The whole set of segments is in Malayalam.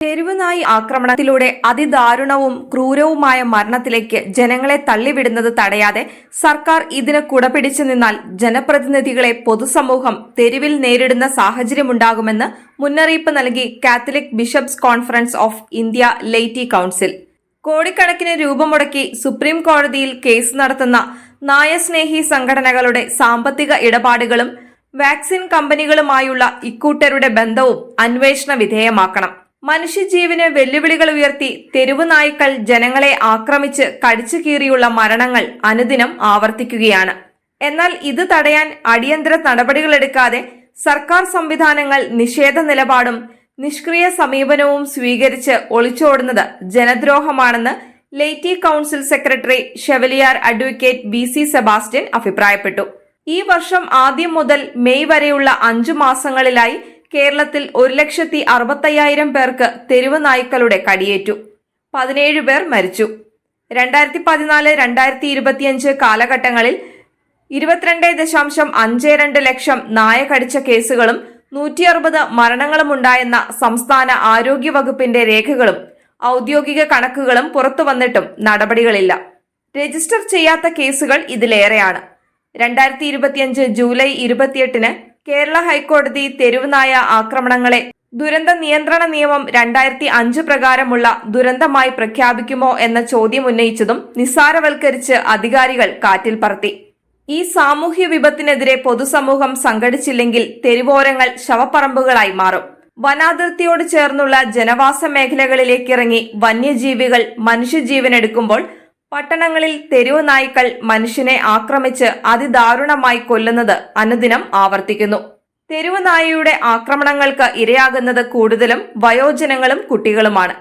തെരുവുനായി ആക്രമണത്തിലൂടെ അതിദാരുണവും ക്രൂരവുമായ മരണത്തിലേക്ക് ജനങ്ങളെ തള്ളിവിടുന്നത് തടയാതെ സർക്കാർ ഇതിന് കുടപിടിച്ചു നിന്നാൽ ജനപ്രതിനിധികളെ പൊതുസമൂഹം തെരുവിൽ നേരിടുന്ന സാഹചര്യമുണ്ടാകുമെന്ന് മുന്നറിയിപ്പ് നൽകി Catholic bishops conference of India laity council. കോടിക്കണക്കിന് രൂപ മുടക്കി സുപ്രീം കോടതിയിൽ കേസ് നടത്തുന്ന നായസ്നേഹി സംഘടനകളുടെ സാമ്പത്തിക ഇടപാടുകളും വാക്സിൻ കമ്പനികളുമായുള്ള ഇക്കൂട്ടരുടെ ബന്ധവും അന്വേഷണ വിധേയമാക്കണം. മനുഷ്യജീവന് വെല്ലുവിളികൾ ഉയർത്തി തെരുവു നായ്ക്കൾ ജനങ്ങളെ ആക്രമിച്ച് കടിച്ചു കീറിയുള്ള മരണങ്ങൾ അനുദിനം ആവർത്തിക്കുകയാണ്. എന്നാൽ ഇത് തടയാൻ അടിയന്തര നടപടികളെടുക്കാതെ സർക്കാർ സംവിധാനങ്ങൾ നിഷേധ നിലപാടും നിഷ്ക്രിയ സമീപനവും സ്വീകരിച്ച് ഒളിച്ചോടുന്നത് ജനദ്രോഹമാണെന്ന് laity council secretary chevalier advocate B C Sebastian അഭിപ്രായപ്പെട്ടു. ഈ വർഷം ആദ്യം മുതൽ മെയ് വരെയുള്ള അഞ്ചു മാസങ്ങളിലായി കേരളത്തിൽ ഒരു ലക്ഷത്തി അറുപത്തയ്യായിരം പേർക്ക് തെരുവ് നായ്ക്കളുടെ കടിയേറ്റു. പതിനേഴ് പേർ മരിച്ചു. രണ്ടായിരത്തി പതിനാല് രണ്ടായിരത്തി ഇരുപത്തിയഞ്ച് കാലഘട്ടങ്ങളിൽ ഇരുപത്തിരണ്ട് ദശാംശം അഞ്ച് രണ്ട് ലക്ഷം നായ കടിച്ച കേസുകളും നൂറ്റി അറുപത് മരണങ്ങളുമുണ്ടായെന്ന സംസ്ഥാന ആരോഗ്യ വകുപ്പിന്റെ രേഖകളും ഔദ്യോഗിക കണക്കുകളും പുറത്തു വന്നിട്ടും നടപടികളില്ല. രജിസ്റ്റർ ചെയ്യാത്ത കേസുകൾ ഇതിലേറെയാണ്. രണ്ടായിരത്തി ഇരുപത്തിയഞ്ച് ജൂലൈ ഇരുപത്തിയെട്ടിന് കേരള ഹൈക്കോടതി തെരുവുനായ ആക്രമണങ്ങളെ ദുരന്ത നിയന്ത്രണ നിയമം രണ്ടായിരത്തി അഞ്ച് പ്രകാരമുള്ള ദുരന്തമായി പ്രഖ്യാപിക്കുമോ എന്ന ചോദ്യം ഉന്നയിച്ചതും നിസ്സാരവൽക്കരിച്ച് അധികാരികൾ കാറ്റിൽ പറത്തി. ഈ സാമൂഹ്യ വിപത്തിനെതിരെ പൊതുസമൂഹം സംഘടിച്ചില്ലെങ്കിൽ തെരുവോരങ്ങൾ ശവപ്പറമ്പുകളായി മാറും. വനാതിർത്തിയോട് ചേർന്നുള്ള ജനവാസ മേഖലകളിലേക്കിറങ്ങി വന്യജീവികൾ മനുഷ്യജീവനെടുക്കുമ്പോൾ പട്ടണങ്ങളിൽ തെരുവ് നായ്ക്കൾ മനുഷ്യനെ ആക്രമിച്ച് അതിദാരുണമായി കൊല്ലുന്നത് അനുദിനം ആവർത്തിക്കുന്നു. തെരുവ് നായയുടെ ആക്രമണങ്ങൾക്ക് ഇരയാകുന്നത് കൂടുതലും വയോജനങ്ങളും കുട്ടികളുമാണ്.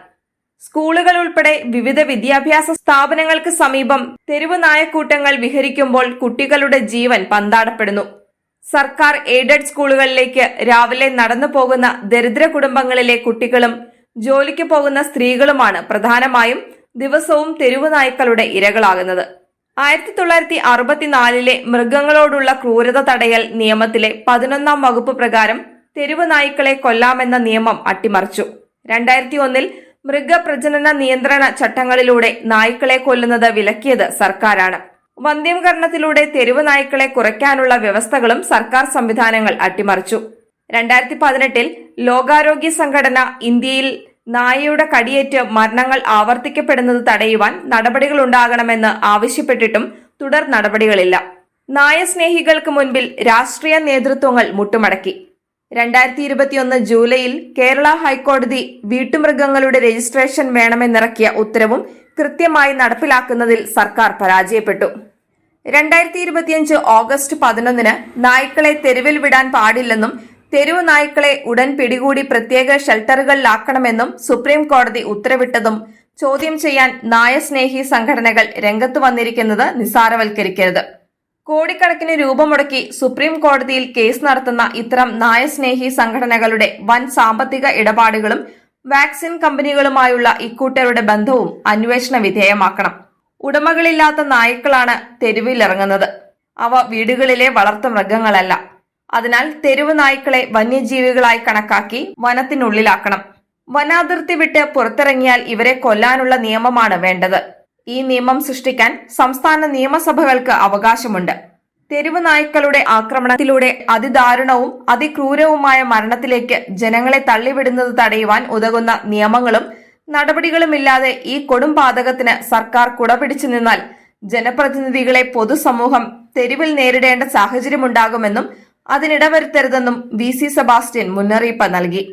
സ്കൂളുകൾ ഉൾപ്പെടെ വിവിധ വിദ്യാഭ്യാസ സ്ഥാപനങ്ങൾക്ക് സമീപം തെരുവ് നായക്കൂട്ടങ്ങൾ വിഹരിക്കുമ്പോൾ കുട്ടികളുടെ ജീവൻ പന്താടപ്പെടുന്നു. സർക്കാർ എയ്ഡഡ് സ്കൂളുകളിലേക്ക് രാവിലെ നടന്നു പോകുന്ന ദരിദ്ര കുടുംബങ്ങളിലെ കുട്ടികളും ജോലിക്ക് പോകുന്ന സ്ത്രീകളുമാണ് പ്രധാനമായും ദിവസവും തെരുവ് നായ്ക്കളുടെ ഇരകളാകുന്നത്. ആയിരത്തി തൊള്ളായിരത്തി അറുപത്തിനാലിലെ മൃഗങ്ങളോടുള്ള ക്രൂരത തടയൽ നിയമത്തിലെ പതിനൊന്നാം വകുപ്പ് പ്രകാരം തെരുവ് നായ്ക്കളെ കൊല്ലാമെന്ന നിയമം അട്ടിമറിച്ചു. രണ്ടായിരത്തി ഒന്നിൽ മൃഗപ്രജനന നിയന്ത്രണ ചട്ടങ്ങളിലൂടെ നായ്ക്കളെ കൊല്ലുന്നത് വിലക്കിയത് സർക്കാരാണ്. വന്ധ്യംകരണത്തിലൂടെ തെരുവ് നായ്ക്കളെ കുറയ്ക്കാനുള്ള വ്യവസ്ഥകളും സർക്കാർ സംവിധാനങ്ങൾ അട്ടിമറിച്ചു. രണ്ടായിരത്തി പതിനെട്ടിൽ ലോകാരോഗ്യ സംഘടന ഇന്ത്യയിൽ നായയുടെ കടിയേറ്റ് മരണങ്ങൾ ആവർത്തിക്കപ്പെടുന്നത് തടയുവാൻ നടപടികൾ ഉണ്ടാകണമെന്ന് ആവശ്യപ്പെട്ടിട്ടും തുടർ നടപടികളില്ല. നായസ്നേഹികൾക്ക് മുൻപിൽ രാഷ്ട്രീയ നേതൃത്വങ്ങൾ മുട്ടുമടക്കി. രണ്ടായിരത്തി ഇരുപത്തിയൊന്ന് ജൂലൈയിൽ കേരള ഹൈക്കോടതി വീട്ടുമൃഗങ്ങളുടെ രജിസ്ട്രേഷൻ വേണമെന്നിറക്കിയ ഉത്തരവും കൃത്യമായി നടപ്പിലാക്കുന്നതിൽ സർക്കാർ പരാജയപ്പെട്ടു. രണ്ടായിരത്തി ഇരുപത്തിയഞ്ച് ഓഗസ്റ്റ് പതിനൊന്നിന് നായ്ക്കളെ തെരുവിൽ വിടാൻ പാടില്ലെന്നും തെരുവ് നായ്ക്കളെ ഉടൻ പിടികൂടി പ്രത്യേക ഷെൽട്ടറുകളിലാക്കണമെന്നും സുപ്രീം കോടതി ഉത്തരവിട്ടതും. ചോദ്യം ചെയ്യാൻ നായസ്നേഹി സംഘടനകൾ രംഗത്ത് വന്നിരിക്കുന്നത് നിസ്സാരവൽക്കരിക്കരുത് കോടിക്കണക്കിന് രൂപ മുടക്കി സുപ്രീം കോടതിയിൽ കേസ് നടത്തുന്ന ഇത്തരം നായസ്നേഹി സംഘടനകളുടെ വൻ സാമ്പത്തിക ഇടപാടുകളും വാക്സിൻ കമ്പനികളുമായുള്ള ഇക്കൂട്ടരുടെ ബന്ധവും അന്വേഷണ വിധേയമാക്കണം. ഉടമകളില്ലാത്ത നായ്ക്കളാണ് തെരുവിലിറങ്ങുന്നത്. അവ വീടുകളിലെ വളർത്തു മൃഗങ്ങളല്ല. അതിനാൽ തെരുവ് നായ്ക്കളെ വന്യജീവികളായി കണക്കാക്കി വനത്തിനുള്ളിലാക്കണം. വനാതിർത്തി വിട്ട് പുറത്തിറങ്ങിയാൽ ഇവരെ കൊല്ലാനുള്ള നിയമമാണ് വേണ്ടത്. ഈ നിയമം സൃഷ്ടിക്കാൻ സംസ്ഥാന നിയമസഭകൾക്ക് അവകാശമുണ്ട്. തെരുവ് നായ്ക്കളുടെ ആക്രമണത്തിലൂടെ അതിദാരുണവും അതിക്രൂരവുമായ മരണത്തിലേക്ക് ജനങ്ങളെ തള്ളിവിടുന്നത് തടയുവാൻ ഉതകുന്ന നിയമങ്ങളും നടപടികളുമില്ലാതെ ഈ കൊടും പാതകത്തിന് സർക്കാർ കുടപിടിച്ചു നിന്നാൽ ജനപ്രതിനിധികളെ പൊതുസമൂഹം തെരുവിൽ നേരിടേണ്ട സാഹചര്യമുണ്ടാകുമെന്നും അതിനിടവരുത്തരുതെന്നും വി സി സെബാസ്റ്റ്യൻ മുന്നറിയിപ്പ് നൽകി